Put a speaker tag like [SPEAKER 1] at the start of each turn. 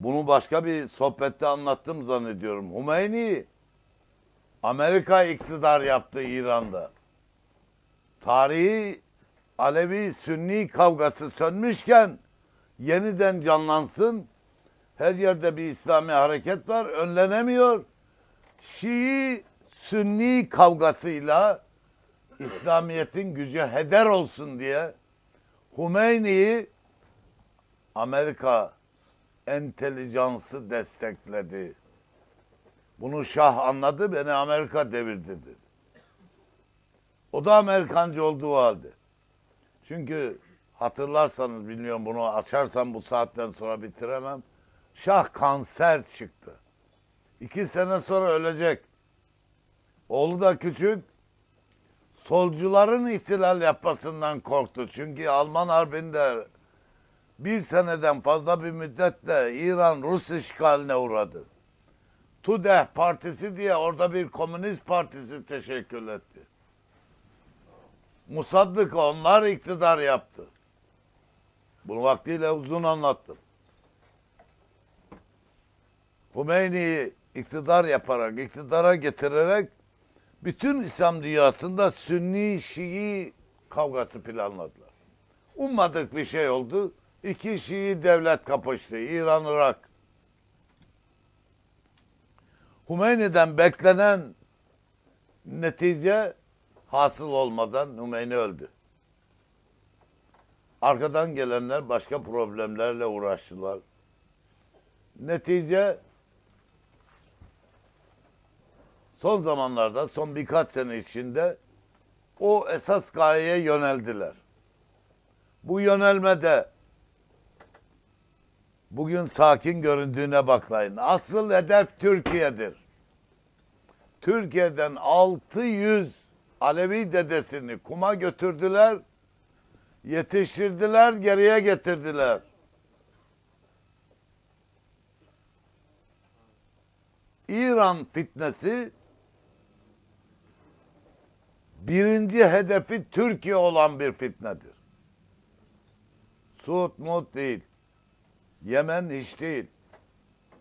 [SPEAKER 1] Bunu başka bir sohbette anlattım zannediyorum. Hümeyni Amerika iktidar yaptı İran'da. Tarihi Alevi-Sünni kavgası sönmüşken yeniden canlansın. Her yerde bir İslami hareket var, önlenemiyor. Şii-Sünni kavgasıyla İslamiyet'in gücü heder olsun diye Hümeyni'yi Amerika entelijansı destekledi. Bunu Şah anladı, beni Amerika devirdi dedi. O da Amerikancı olduğu halde. Çünkü hatırlarsanız bilmiyorum bunu açarsam bu saatten sonra bitiremem. Şah kanser çıktı. İki sene sonra ölecek. Oğlu da küçük. Solcuların ihtilal yapmasından korktu. Çünkü Alman Harbi'nde bir seneden fazla bir müddetle İran Rus işgaline uğradı. TUDEH partisi diye orada bir komünist partisi teşekkül etti. Musaddık onlar iktidar yaptı. Bunu vaktiyle uzun anlattım. Hümeyni'yi iktidar yaparak, iktidara getirerek bütün İslam dünyasında Sünni Şii kavgası planladılar. Ummadık bir şey oldu. İki Şii devlet kapıştı. İran, Irak. Hümeyni'den beklenen netice hasıl olmadan Hümeyni öldü. Arkadan gelenler başka problemlerle uğraştılar. Netice son zamanlarda, son birkaç sene içinde o esas gayeye yöneldiler. Bu yönelmede bugün sakin göründüğüne bakmayın. Asıl hedef Türkiye'dir. Türkiye'den 600 Alevi dedesini kuma götürdüler, yetiştirdiler, geriye getirdiler. İran fitnesi birinci hedefi Türkiye olan bir fitnedir. Suud Mut değil. Yemen hiç değil.